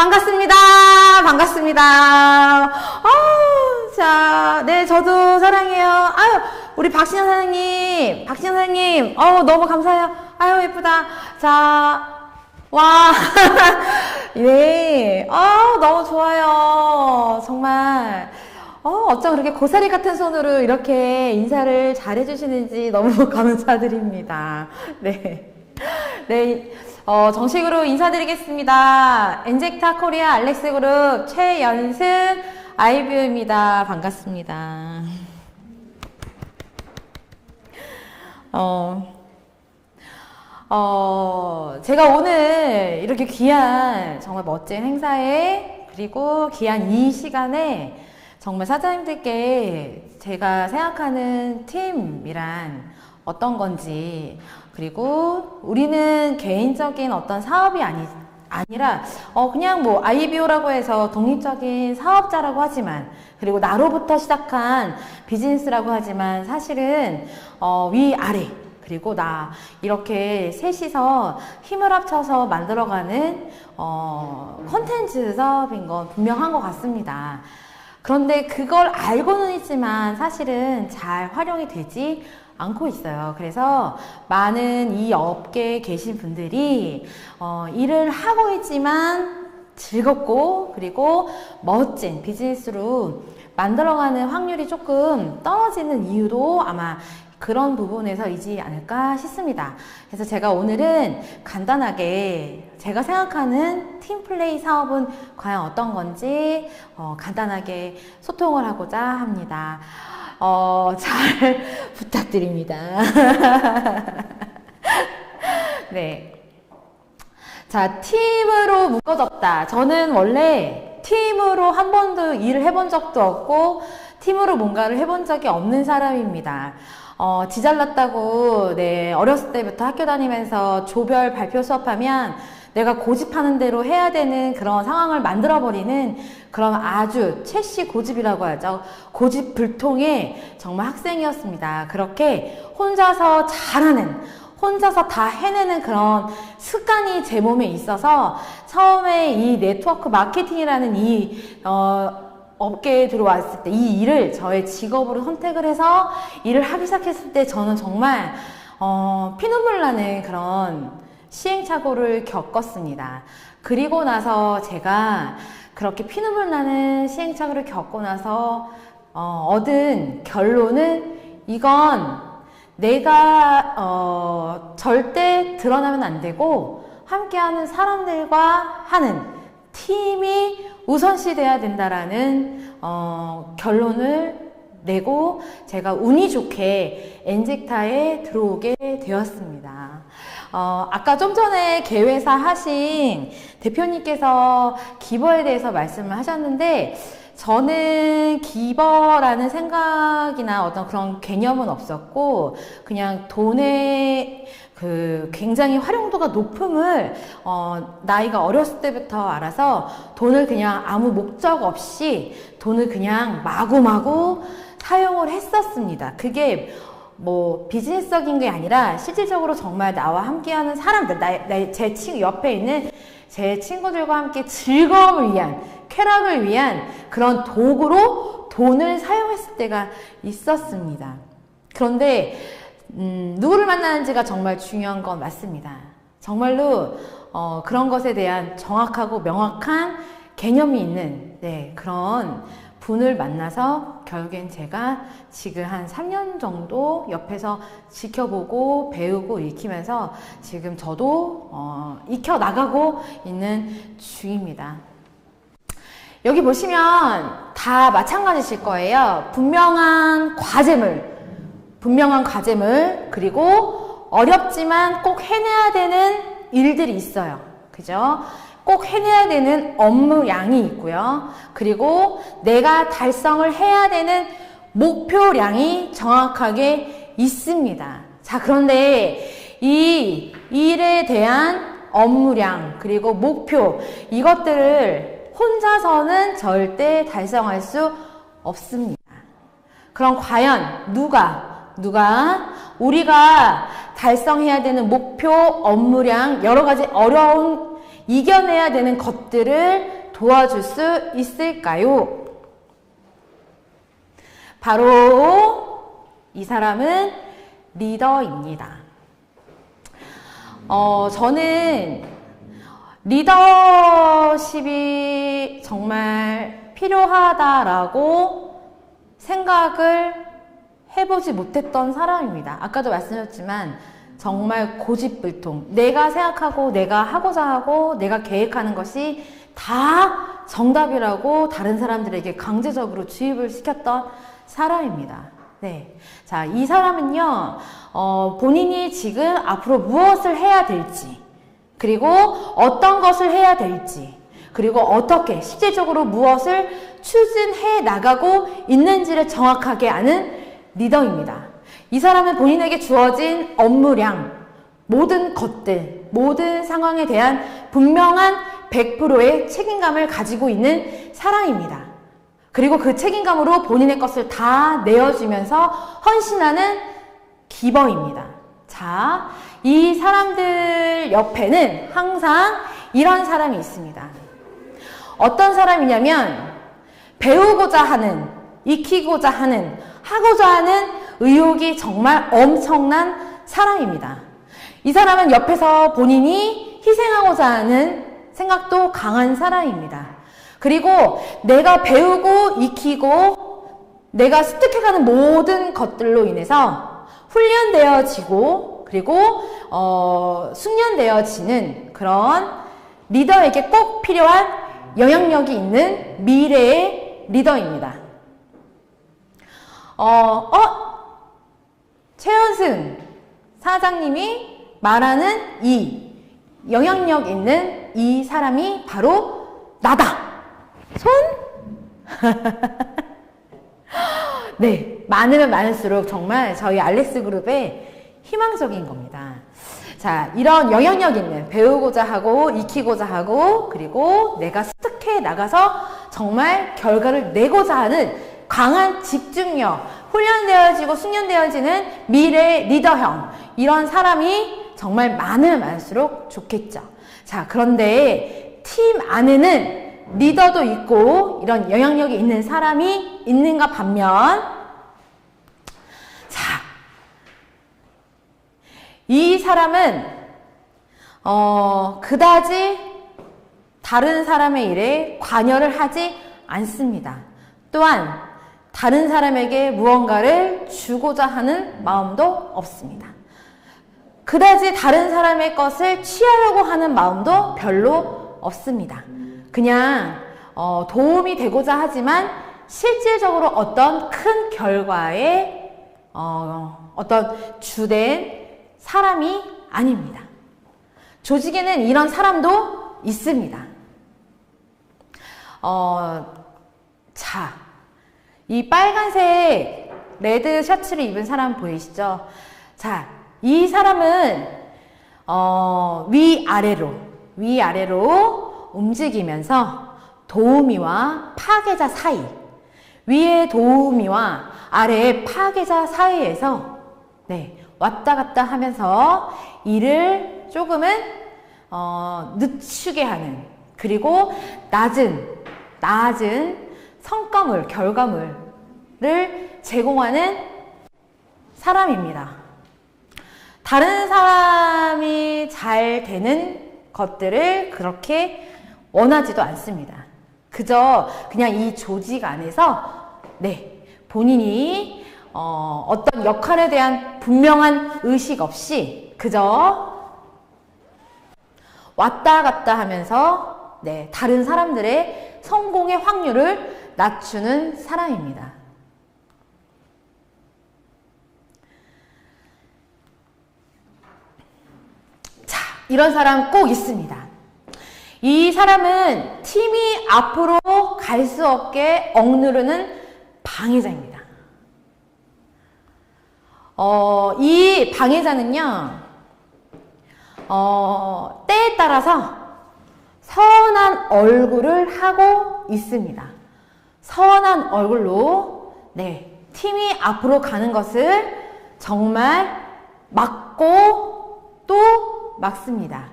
반갑습니다. 반갑습니다. 아, 자, 네, 저도 사랑해요. 아유, 우리 박신영 사장님, 박신영 사장님, 어우, 너무 감사해요. 아유, 예쁘다. 자, 와, 네, 아, 너무 좋아요. 정말. 어, 어쩜 그렇게 고사리 같은 손으로 이렇게 인사를 잘 해주시는지 너무 감사드립니다. 네. 네. 어, 정식으로 인사드리겠습니다. 엔젝타 코리아 알렉스 그룹 최연승 아이뷰입니다. 반갑습니다. 어, 어, 제가 오늘 이렇게 귀한 정말 멋진 행사에 그리고 귀한 이 시간에 정말 사장님들께 제가 생각하는 팀이란 어떤 건지 그리고 우리는 개인적인 어떤 사업이 아니, 아니라 어 그냥 뭐 아이비오라고 해서 독립적인 사업자라고 하지만 그리고 나로부터 시작한 비즈니스라고 하지만 사실은 어 위아래 그리고 나 이렇게 셋이서 힘을 합쳐서 만들어가는 어 컨텐츠 사업인 건 분명한 것 같습니다. 그런데 그걸 알고는 있지만 사실은 잘 활용이 되지 않고 있어요. 그래서 많은 이 업계에 계신 분들이 어, 일을 하고 있지만 즐겁고 그리고 멋진 비즈니스로 만들어가는 확률이 조금 떨어지는 이유도 아마 그런 부분에서이지 않을까 싶습니다. 그래서 제가 오늘은 간단하게 제가 생각하는 팀플레이 사업은 과연 어떤 건지 어, 간단하게 소통을 하고자 합니다. 어, 잘 부탁드립니다. 네. 자, 팀으로 묶어졌다. 저는 원래 팀으로 한 번도 일을 해본 적도 없고, 팀으로 뭔가를 해본 적이 없는 사람입니다. 어, 지잘났다고, 네, 어렸을 때부터 학교 다니면서 조별 발표 수업하면 내가 고집하는 대로 해야 되는 그런 상황을 만들어버리는 그런 아주 최씨 고집이라고 하죠. 고집 불통의 정말 학생이었습니다. 그렇게 혼자서 잘하는, 혼자서 다 해내는 그런 습관이 제 몸에 있어서 처음에 이 네트워크 마케팅이라는 이, 어, 업계에 들어왔을 때 이 일을 저의 직업으로 선택을 해서 일을 하기 시작했을 때 저는 정말, 어, 피눈물 나는 그런 시행착오를 겪었습니다. 그리고 나서 제가 그렇게 피눈물 나는 시행착오를 겪고 나서 어, 얻은 결론은 이건 내가 어, 절대 드러나면 안 되고 함께하는 사람들과 하는 팀이 우선시 돼야 된다라는 어, 결론을 내고 제가 운이 좋게 엔젝타에 들어오게 되었습니다. 어, 아까 좀 전에 개회사 하신 대표님께서 기버에 대해서 말씀을 하셨는데, 저는 기버라는 생각이나 어떤 그런 개념은 없었고, 그냥 돈의 그 굉장히 활용도가 높음을 어, 나이가 어렸을 때부터 알아서 돈을 그냥 아무 목적 없이 돈을 그냥 마구마구 사용을 했었습니다. 그게 뭐 비즈니스적인 게 아니라 실질적으로 정말 나와 함께하는 사람들, 나, 나, 제 친구 옆에 있는 제 친구들과 함께 즐거움을 위한 쾌락을 위한 그런 도구로 돈을 사용했을 때가 있었습니다. 그런데 음, 누구를 만나는지가 정말 중요한 건 맞습니다. 정말로 어, 그런 것에 대한 정확하고 명확한 개념이 있는 네, 그런 분을 만나서 결국엔 제가 지금 한 3년 정도 옆에서 지켜보고 배우고 익히면서 지금 저도 어, 익혀 나가고 있는 중입니다. 여기 보시면 다 마찬가지실 거예요. 분명한 과제물, 분명한 과제물, 그리고 어렵지만 꼭 해내야 되는 일들이 있어요. 그죠? 꼭 해내야 되는 업무량이 있고요. 그리고 내가 달성을 해야 되는 목표량이 정확하게 있습니다. 자, 그런데 이 일에 대한 업무량, 그리고 목표, 이것들을 혼자서는 절대 달성할 수 없습니다. 그럼 과연 누가, 누가 우리가 달성해야 되는 목표, 업무량, 여러 가지 어려운 이겨내야 되는 것들을 도와줄 수 있을까요? 바로 이 사람은 리더입니다. 어, 저는 리더십이 정말 필요하다라고 생각을 해보지 못했던 사람입니다. 아까도 말씀드렸지만 정말 고집불통. 내가 생각하고 내가 하고자 하고 내가 계획하는 것이 다 정답이라고 다른 사람들에게 강제적으로 주입을 시켰던 사람입니다. 네. 자, 이 사람은요, 어, 본인이 지금 앞으로 무엇을 해야 될지, 그리고 어떤 것을 해야 될지, 그리고 어떻게 실질적으로 무엇을 추진해 나가고 있는지를 정확하게 아는 리더입니다. 이 사람은 본인에게 주어진 업무량, 모든 것들, 모든 상황에 대한 분명한 100%의 책임감을 가지고 있는 사람입니다. 그리고 그 책임감으로 본인의 것을 다 내어주면서 헌신하는 기버입니다. 자, 이 사람들 옆에는 항상 이런 사람이 있습니다. 어떤 사람이냐면 배우고자 하는, 익히고자 하는, 하고자 하는 의욕이 정말 엄청난 사람입니다. 이 사람은 옆에서 본인이 희생하고자 하는 생각도 강한 사람입니다. 그리고 내가 배우고 익히고 내가 습득해가는 모든 것들로 인해서 훈련되어지고 그리고 어, 숙련되어지는 그런 리더에게 꼭 필요한 영향력이 있는 미래의 리더입니다. 어, 어? 최현승 사장님이 말하는 이 영향력 있는 이 사람이 바로 나다. 손? 네, 많으면 많을수록 정말 저희 알렉스 그룹의 희망적인 겁니다. 자, 이런 영향력 있는 배우고자 하고 익히고자 하고 그리고 내가 습득해 나가서 정말 결과를 내고자 하는 강한 집중력, 훈련되어지고 숙련되어지는 미래 리더형 이런 사람이 정말 많으면 많을수록 좋겠죠. 자, 그런데 팀 안에는 리더도 있고 이런 영향력이 있는 사람이 있는가 반면 자, 이 사람은 어, 그다지 다른 사람의 일에 관여를 하지 않습니다. 또한 다른 사람에게 무언가를 주고자 하는 마음도 없습니다. 그다지 다른 사람의 것을 취하려고 하는 마음도 별로 없습니다. 그냥 어, 도움이 되고자 하지만 실질적으로 어떤 큰 결과에 어, 어떤 주된 사람이 아닙니다. 조직에는 이런 사람도 있습니다. 어, 자, 이 빨간색 레드 셔츠를 입은 사람 보이시죠? 자, 이 사람은 어, 위아래로 위아래로 움직이면서 도우미와 파괴자 사이 위의 도우미와 아래의 파괴자 사이에서 네, 왔다 갔다 하면서 일을 조금은 어, 늦추게 하는 그리고 낮은 낮은 성과물, 결과물 을 제공하는 사람입니다. 다른 사람이 잘 되는 것들을 그렇게 원하지도 않습니다. 그저 그냥 이 조직 안에서 네 본인이 어, 어떤 역할에 대한 분명한 의식 없이 그저 왔다 갔다 하면서 네 다른 사람들의 성공의 확률을 낮추는 사람입니다. 자, 이런 사람 꼭 있습니다. 이 사람은 팀이 앞으로 갈 수 없게 억누르는 방해자입니다. 어, 이 방해자는요, 어, 때에 따라서 선한 얼굴을 하고 있습니다. 선한 얼굴로 네 팀이 앞으로 가는 것을 정말 막고 또 막습니다.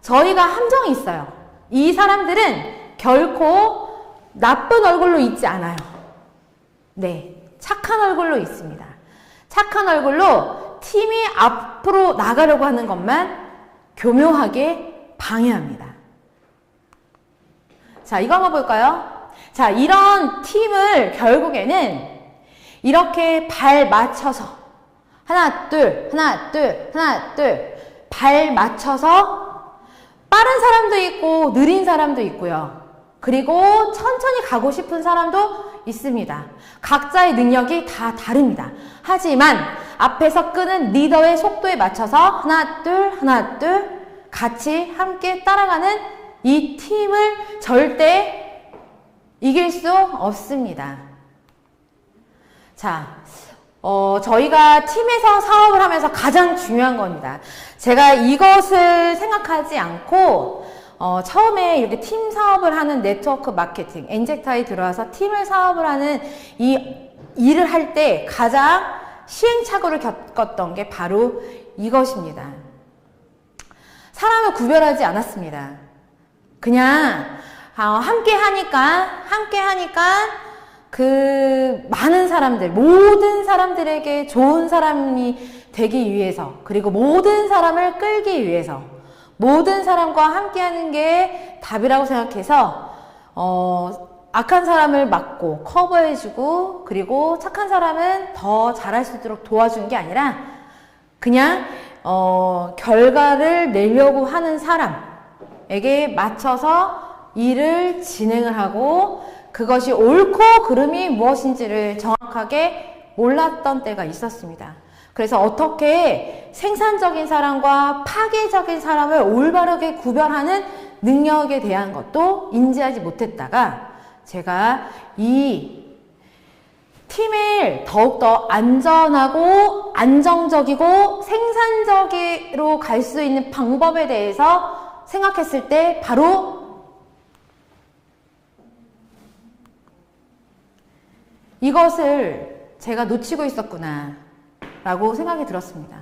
저희가 함정이 있어요. 이 사람들은 결코 나쁜 얼굴로 있지 않아요. 네. 착한 얼굴로 있습니다. 착한 얼굴로 팀이 앞으로 나가려고 하는 것만 교묘하게 방해합니다. 자, 이거 한번 볼까요? 자, 이런 팀을 결국에는 이렇게 발 맞춰서 하나, 둘, 하나, 둘, 하나, 둘, 발 맞춰서 빠른 사람도 있고 느린 사람도 있고요. 그리고 천천히 가고 싶은 사람도 있습니다. 각자의 능력이 다 다릅니다. 하지만 앞에서 끄는 리더의 속도에 맞춰서 하나, 둘, 하나, 둘 같이 함께 따라가는 이 팀을 절대 이길 수 없습니다. 자, 어, 저희가 팀에서 사업을 하면서 가장 중요한 겁니다. 제가 이것을 생각하지 않고 어, 처음에 이렇게 팀 사업을 하는 네트워크 마케팅, 엔젝타에 들어와서 팀을 사업을 하는 이 일을 할 때 가장 시행착오를 겪었던 게 바로 이것입니다. 사람을 구별하지 않았습니다. 그냥 어, 함께 하니까 함께 하니까 그 많은 사람들 모든 사람들에게 좋은 사람이 되기 위해서 그리고 모든 사람을 끌기 위해서 모든 사람과 함께하는 게 답이라고 생각해서 어, 악한 사람을 막고 커버해주고 그리고 착한 사람은 더 잘할 수 있도록 도와준 게 아니라 그냥 어, 결과를 내려고 하는 사람에게 맞춰서 일을 진행을 하고 그것이 옳고 그름이 무엇인지를 정확하게 몰랐던 때가 있었습니다. 그래서 어떻게 생산적인 사람과 파괴적인 사람을 올바르게 구별하는 능력에 대한 것도 인지하지 못했다가 제가 이 팀을 더욱더 안전하고 안정적이고 생산적으로 갈 수 있는 방법에 대해서 생각했을 때 바로 이것을 제가 놓치고 있었구나 라고 생각이 들었습니다.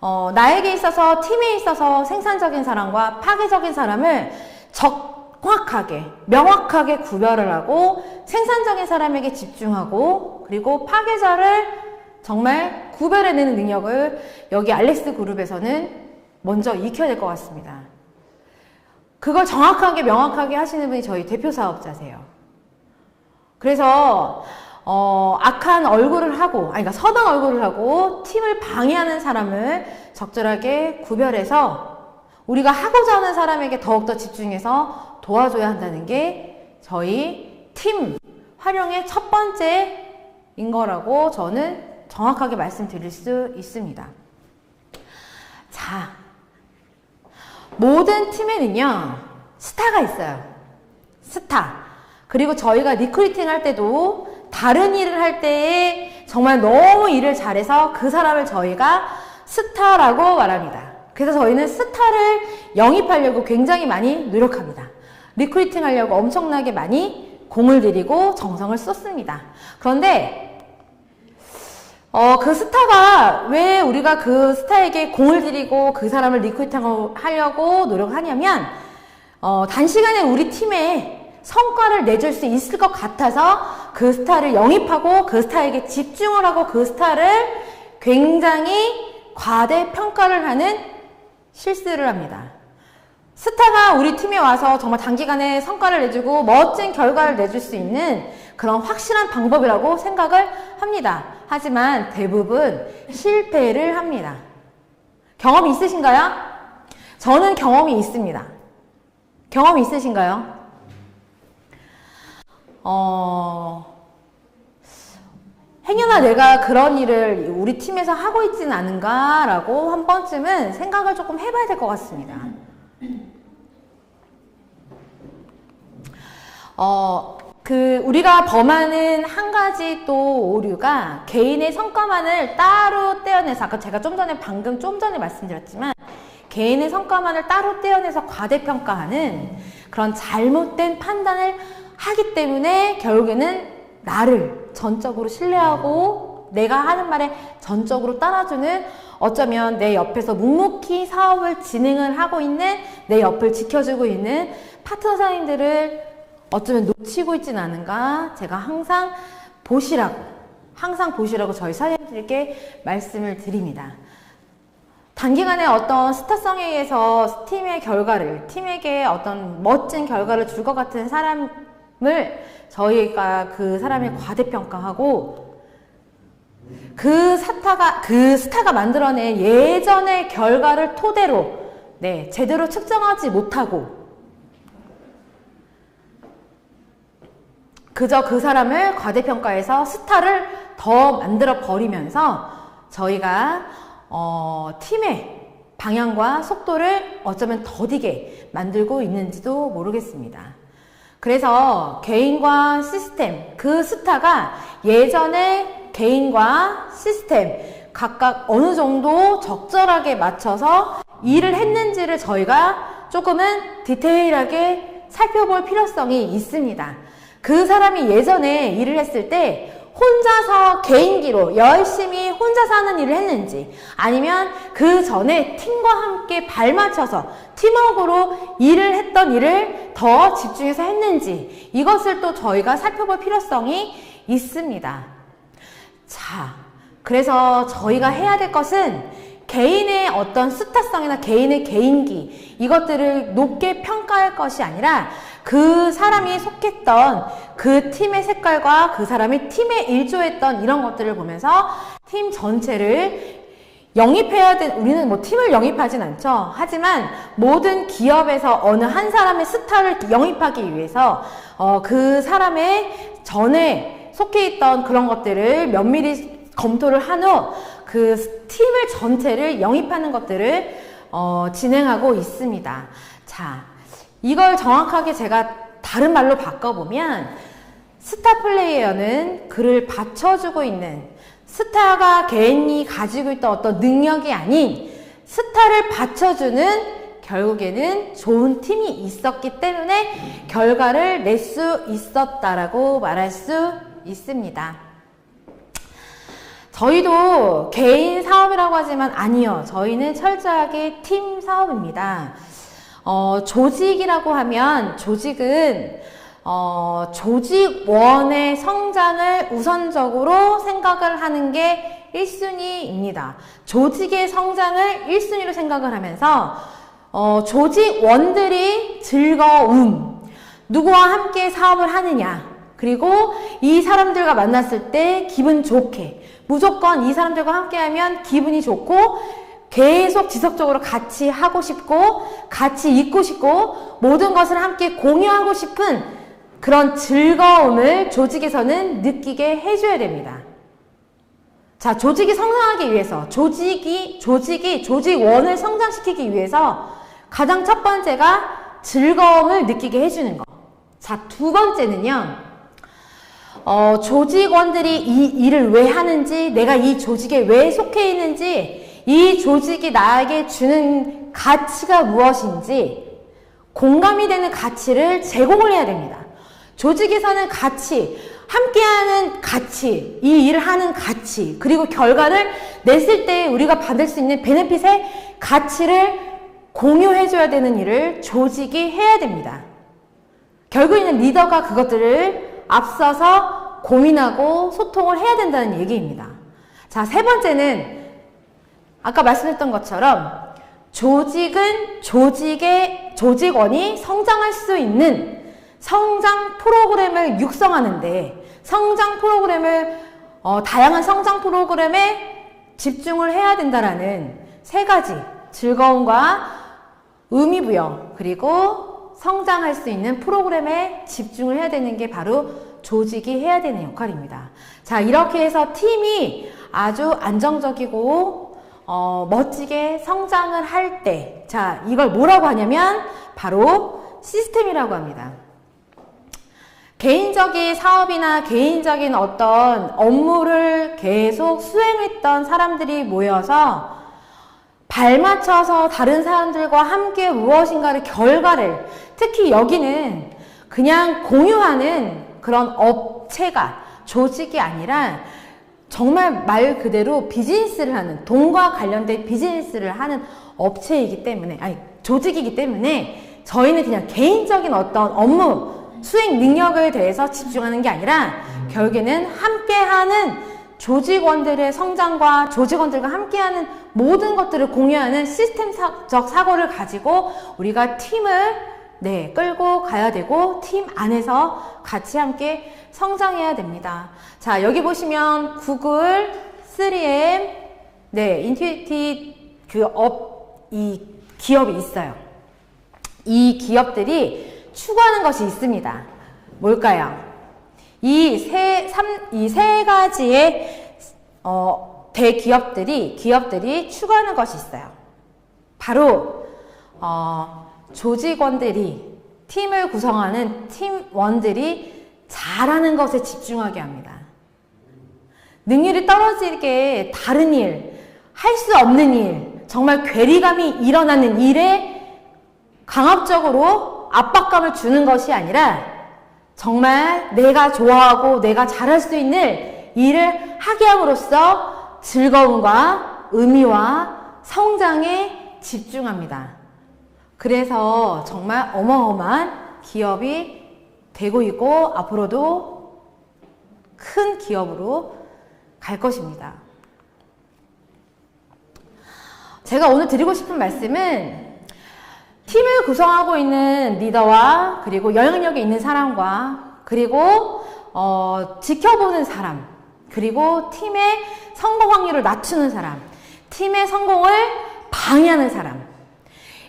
어, 나에게 있어서 팀에 있어서 생산적인 사람과 파괴적인 사람을 정확하게 명확하게 구별을 하고 생산적인 사람에게 집중하고 그리고 파괴자를 정말 구별해내는 능력을 여기 알렉스 그룹에서는 먼저 익혀야 될 것 같습니다. 그걸 정확하게 명확하게 하시는 분이 저희 대표 사업자세요. 그래서 어, 악한 얼굴을 하고, 아니, 그러니까 선한 얼굴을 하고 팀을 방해하는 사람을 적절하게 구별해서 우리가 하고자 하는 사람에게 더욱더 집중해서 도와줘야 한다는 게 저희 팀 활용의 첫 번째인 거라고 저는 정확하게 말씀드릴 수 있습니다. 자, 모든 팀에는요, 스타가 있어요. 스타. 그리고 저희가 리크루팅 할 때도 다른 일을 할 때에 정말 너무 일을 잘해서 그 사람을 저희가 스타라고 말합니다. 그래서 저희는 스타를 영입하려고 굉장히 많이 노력합니다. 리크루팅 하려고 엄청나게 많이 공을 들이고 정성을 쏟습니다. 그런데 어, 그 스타가 왜 우리가 그 스타에게 공을 들이고 그 사람을 리크루팅 하려고 노력하냐면 어, 단시간에 우리 팀에 성과를 내줄 수 있을 것 같아서 그 스타를 영입하고 그 스타에게 집중을 하고 그 스타를 굉장히 과대평가를 하는 실수를 합니다. 스타가 우리 팀에 와서 정말 단기간에 성과를 내주고 멋진 결과를 내줄 수 있는 그런 확실한 방법이라고 생각을 합니다. 하지만 대부분 실패를 합니다. 경험이 있으신가요? 저는 경험이 있습니다. 경험이 있으신가요? 어, 행여나 내가 그런 일을 우리 팀에서 하고 있지는 않은가라고 한 번쯤은 생각을 조금 해봐야 될 것 같습니다. 어, 그, 우리가 범하는 한 가지 또 오류가 개인의 성과만을 따로 떼어내서, 아까 제가 좀 전에 방금 좀 전에 말씀드렸지만, 개인의 성과만을 따로 떼어내서 과대평가하는 그런 잘못된 판단을 하기 때문에 결국에는 나를 전적으로 신뢰하고 내가 하는 말에 전적으로 따라주는 어쩌면 내 옆에서 묵묵히 사업을 진행을 하고 있는 내 옆을 지켜주고 있는 파트너 사님들을 어쩌면 놓치고 있지는 않은가 제가 항상 보시라고 항상 보시라고 저희 사장님들께 말씀을 드립니다. 단기간에 어떤 스타성에 의해서 팀의 결과를, 팀에게 어떤 멋진 결과를 줄 것 같은 사람 을 저희가 그 사람을 과대평가하고 그 스타가, 그 스타가 만들어낸 예전의 결과를 토대로 네, 제대로 측정하지 못하고 그저 그 사람을 과대평가해서 스타를 더 만들어 버리면서 저희가 어, 팀의 방향과 속도를 어쩌면 더디게 만들고 있는지도 모르겠습니다. 그래서 개인과 시스템, 그 스타가 예전에 개인과 시스템 각각 어느 정도 적절하게 맞춰서 일을 했는지를 저희가 조금은 디테일하게 살펴볼 필요성이 있습니다. 그 사람이 예전에 일을 했을 때 혼자서 개인기로 열심히 혼자 사는 일을 했는지 아니면 그 전에 팀과 함께 발맞춰서 팀워크로 일을 했던 일을 더 집중해서 했는지 이것을 또 저희가 살펴볼 필요성이 있습니다. 자, 그래서 저희가 해야 될 것은 개인의 어떤 스타성이나 개인의 개인기 이것들을 높게 평가할 것이 아니라 그 사람이 속했던 그 팀의 색깔과 그 사람이 팀에 일조했던 이런 것들을 보면서 팀 전체를 영입해야 된, 우리는 뭐 팀을 영입하진 않죠. 하지만 모든 기업에서 어느 한 사람의 스타를 영입하기 위해서, 어, 그 사람의 전에 속해 있던 그런 것들을 면밀히 검토를 한 후 그 팀을 전체를 영입하는 것들을, 어, 진행하고 있습니다. 자, 이걸 정확하게 제가 다른 말로 바꿔보면 스타 플레이어는 그를 받쳐주고 있는 스타가 개인이 가지고 있던 어떤 능력이 아닌 스타를 받쳐주는 결국에는 좋은 팀이 있었기 때문에 결과를 낼 수 있었다라고 말할 수 있습니다. 저희도 개인 사업이라고 하지만 아니요. 저희는 철저하게 팀 사업입니다. 어, 조직이라고 하면 조직은 어, 조직원의 성장을 우선적으로 생각을 하는 게 1순위입니다. 조직의 성장을 1순위로 생각을 하면서 어, 조직원들이 즐거움, 누구와 함께 사업을 하느냐, 그리고 이 사람들과 만났을 때 기분 좋게, 무조건 이 사람들과 함께 하면 기분이 좋고 계속 지속적으로 같이 하고 싶고 같이 있고 싶고 모든 것을 함께 공유하고 싶은 그런 즐거움을 조직에서는 느끼게 해줘야 됩니다. 자, 조직이 성장하기 위해서 조직이 조직이 조직원을 성장시키기 위해서 가장 첫 번째가 즐거움을 느끼게 해주는 것. 자, 두 번째는요. 어, 조직원들이 이 일을 왜 하는지, 내가 이 조직에 왜 속해 있는지, 이 조직이 나에게 주는 가치가 무엇인지 공감이 되는 가치를 제공을 해야 됩니다. 조직에서는 가치, 함께하는 가치, 이 일을 하는 가치, 그리고 결과를 냈을 때 우리가 받을 수 있는 베네핏의 가치를 공유해줘야 되는 일을 조직이 해야 됩니다. 결국에는 리더가 그것들을 앞서서 고민하고 소통을 해야 된다는 얘기입니다. 자, 세 번째는 아까 말씀했던 것처럼 조직은 조직의 조직원이 성장할 수 있는 성장 프로그램을 육성하는데 성장 프로그램을 어, 다양한 성장 프로그램에 집중을 해야 된다라는 세 가지 즐거움과 의미 부여 그리고 성장할 수 있는 프로그램에 집중을 해야 되는 게 바로 조직이 해야 되는 역할입니다. 자 이렇게 해서 팀이 아주 안정적이고 어, 멋지게 성장을 할 때, 자, 이걸 뭐라고 하냐면, 바로 시스템이라고 합니다. 개인적인 사업이나 개인적인 어떤 업무를 계속 수행했던 사람들이 모여서 발맞춰서 다른 사람들과 함께 무엇인가를 결과를 특히 여기는 그냥 공유하는 그런 업체가 조직이 아니라 정말 말 그대로 비즈니스를 하는 돈과 관련된 비즈니스를 하는 업체이기 때문에 아니 조직이기 때문에 저희는 그냥 개인적인 어떤 업무 수행 능력을 대해서 집중하는 게 아니라 결국에는 함께하는 조직원들의 성장과 조직원들과 함께하는 모든 것들을 공유하는 시스템적 사고를 가지고 우리가 팀을 네, 끌고 가야 되고 팀 안에서 같이 함께 성장해야 됩니다. 자, 여기 보시면 구글, 3M, 네, 인투이티 그 업, 이 기업이 있어요. 이 기업들이 추구하는 것이 있습니다. 뭘까요? 이 세, 삼, 이세 가지의, 어, 대기업들이, 기업들이 추구하는 것이 있어요. 바로, 어, 조직원들이, 팀을 구성하는 팀원들이 잘하는 것에 집중하게 합니다. 능률이 떨어지게 다른 일, 할 수 없는 일, 정말 괴리감이 일어나는 일에 강압적으로 압박감을 주는 것이 아니라 정말 내가 좋아하고 내가 잘할 수 있는 일을 하게 함으로써 즐거움과 의미와 성장에 집중합니다. 그래서 정말 어마어마한 기업이 되고 있고 앞으로도 큰 기업으로 갈 것입니다. 제가 오늘 드리고 싶은 말씀은 팀을 구성하고 있는 리더와 그리고 영향력이 있는 사람과 그리고 어, 지켜보는 사람 그리고 팀의 성공 확률을 낮추는 사람 팀의 성공을 방해하는 사람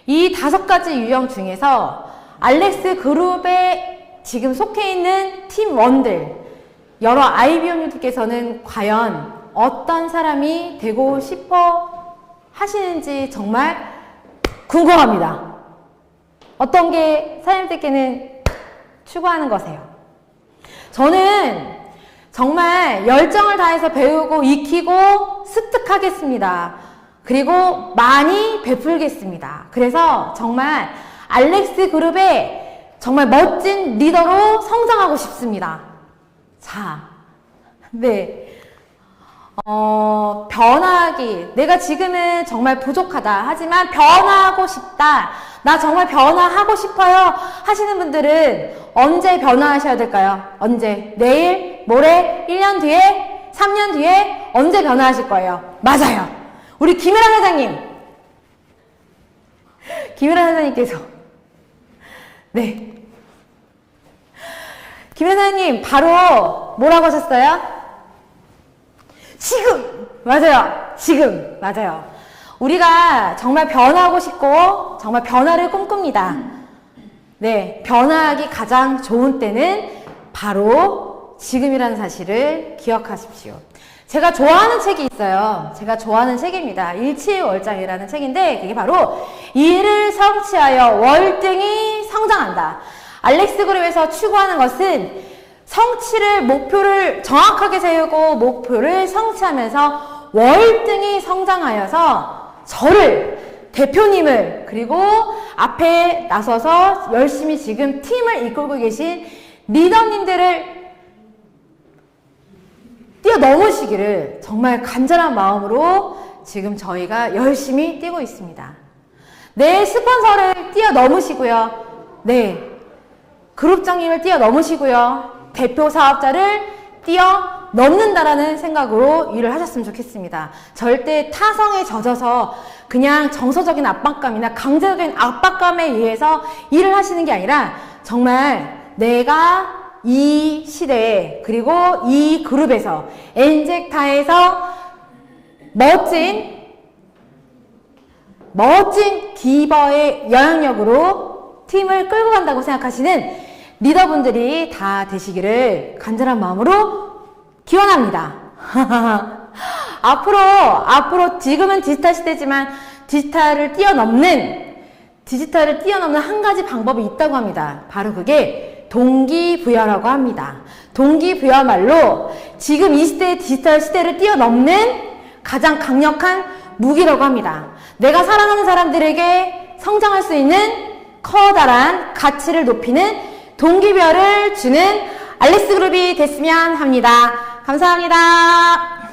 이 다섯 가지 유형 중에서 알렉스 그룹에 지금 속해 있는 팀원들 여러 IBM들께서는 과연 어떤 사람이 되고 싶어 하시는지 정말 궁금합니다. 어떤 게 사장님들께는 추구하는 거세요? 저는 정말 열정을 다해서 배우고 익히고 습득하겠습니다. 그리고 많이 베풀겠습니다. 그래서 정말 알렉스 그룹의 정말 멋진 리더로 성장하고 싶습니다. 자, 네. 어, 변화하기. 내가 지금은 정말 부족하다. 하지만 변화하고 싶다. 나 정말 변화하고 싶어요. 하시는 분들은 언제 변화하셔야 될까요? 언제? 내일? 모레? 1년 뒤에? 3년 뒤에? 언제 변화하실 거예요? 맞아요. 우리 김혜란 회장님. 김혜란 회장님께서. 네. 김혜란 회장님, 바로 뭐라고 하셨어요? 지금! 맞아요. 지금. 맞아요. 우리가 정말 변하고 싶고, 정말 변화를 꿈꿉니다. 네. 변화하기 가장 좋은 때는 바로 지금이라는 사실을 기억하십시오. 제가 좋아하는 책이 있어요. 제가 좋아하는 책입니다. 일치월장이라는 책인데, 그게 바로 일을 성취하여 월등히 성장한다. 알렉스 그룹에서 추구하는 것은 성취를 목표를 정확하게 세우고 목표를 성취하면서 월등히 성장하여서 저를 대표님을 그리고 앞에 나서서 열심히 지금 팀을 이끌고 계신 리더님들을 뛰어넘으시기를 정말 간절한 마음으로 지금 저희가 열심히 뛰고 있습니다. 내 스폰서를 뛰어넘으시고요. 네. 그룹장님을 뛰어넘으시고요. 대표 사업자를 뛰어넘는다라는 생각으로 일을 하셨으면 좋겠습니다. 절대 타성에 젖어서 그냥 정서적인 압박감이나 강제적인 압박감에 의해서 일을 하시는 게 아니라 정말 내가 이 시대에 그리고 이 그룹에서 엔젝타에서 멋진 멋진 기버의 영향력으로 팀을 끌고 간다고 생각하시는 리더분들이 다 되시기를 간절한 마음으로 기원합니다. 앞으로, 앞으로 지금은 디지털 시대지만 디지털을 뛰어넘는, 디지털을 뛰어넘는 한 가지 방법이 있다고 합니다. 바로 그게 동기부여라고 합니다. 동기부여말로 지금 이 시대의 디지털 시대를 뛰어넘는 가장 강력한 무기라고 합니다. 내가 사랑하는 사람들에게 성장할 수 있는 커다란 가치를 높이는 동기별을 주는 알렉스 그룹이 됐으면 합니다. 감사합니다.